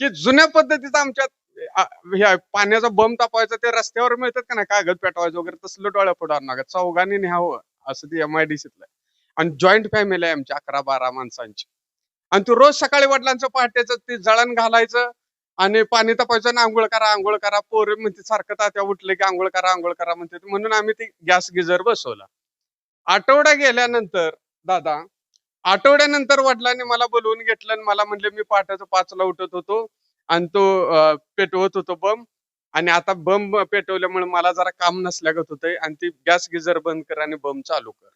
की जुन्या पद्धतीचा आमच्यात ह्या पाण्याचा बम तापवायचा ते रस्त्यावर मिळतात का नाही कागद पेटवायचं वगैरे तसलं डोळ्या पुढे नका. चौघांनी न्यावं हो, असं ते एम आय डी आणि जॉईंट फॅमिली आहे आमची अकरा बारा माणसांची. आणि तू रोज सकाळी वडिलांचं पहाट्याचं ते जळण घालायचं आणि पाणी तापायचं आणि आंघोळ करा आंघोळ करा पोर म्हणते सारखं तात्या उठले की आंघोळ करा आंघोळ करा म्हणते. म्हणून आम्ही ते गॅस गिजर बसवला. आठवडा गेल्यानंतर दादा आठवड्यानंतर वडिलांनी मला बोलवून घेतलं आणि मला म्हणले मी पहाटेचं पाचला उठत होतो आणि तो पेटवत होतो बम आणि आता बम पेटवल्यामुळे मला जरा काम नसल्यागत होतंय आणि ती गॅस गिजर बंद कर आणि बम चालू कर.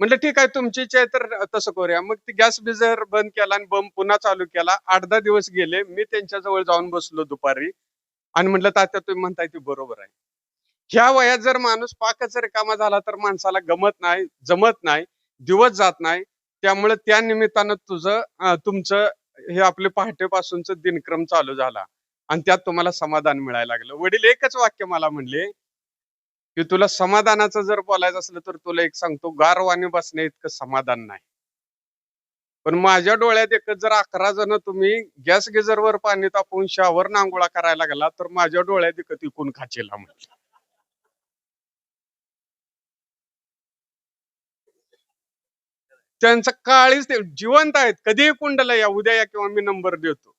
म्हटलं ठीक आहे तुमची इच्छा आहे तर तसं करूया. मग ती गॅस बिजर बंद केला आणि बम पुन्हा चालू केला. आठ दहा दिवस गेले मी त्यांच्या जवळ जाऊन बसलो दुपारी आणि म्हटलं तात्या तुम्ही म्हणताय ते बरोबर आहे. ह्या वयात जर माणूस पाकच रिकामा झाला तर माणसाला गमत नाही जमत नाही. दिवस जात नाही. त्यामुळे त्या निमित्तानं तुझं तुमचं हे आपले पहाटेपासूनच दिनक्रम चालू झाला. आणि त्यात तुम्हाला समाधान मिळायला लागलं. वडील एकच वाक्य मला म्हणले की तुला समाधानाचं जर बोलायचं असलं तर तुला एक सांगतो गारवाने बसण्या इतकं समाधान नाही. पण माझ्या डोळ्यात एकच जर अकरा जण तुम्ही गॅस गिजरवर पाणी तापवून शावर नांगोळा करायला लागला तर माझ्या डोळ्यात एकच इकून खाचेला म्हटलं त्यांचं काळीच ते जिवंत आहेत. कधीही कुंडला या उद्या या किंवा मी नंबर देतो.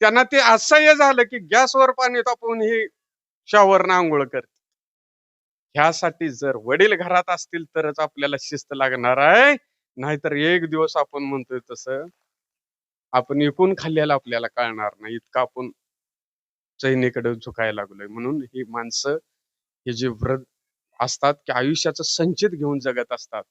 त्यांना ते असह्य झालं की गॅसवर पाणी तापवून ही शॉवरनं आंघोळ करते ह्यासाठी जर वडील घरात असतील तरच आपल्याला शिस्त लागणार आहे. नाहीतर एक दिवस आपण म्हणतोय तसं आपण एकूण खाल्ल्याला आपल्याला कळणार नाही. इतकं आपण चैनीकडे झुकायला लागलोय. म्हणून ही माणसं हे जे व्रत असतात की आयुष्याचं संचित घेऊन जगत असतात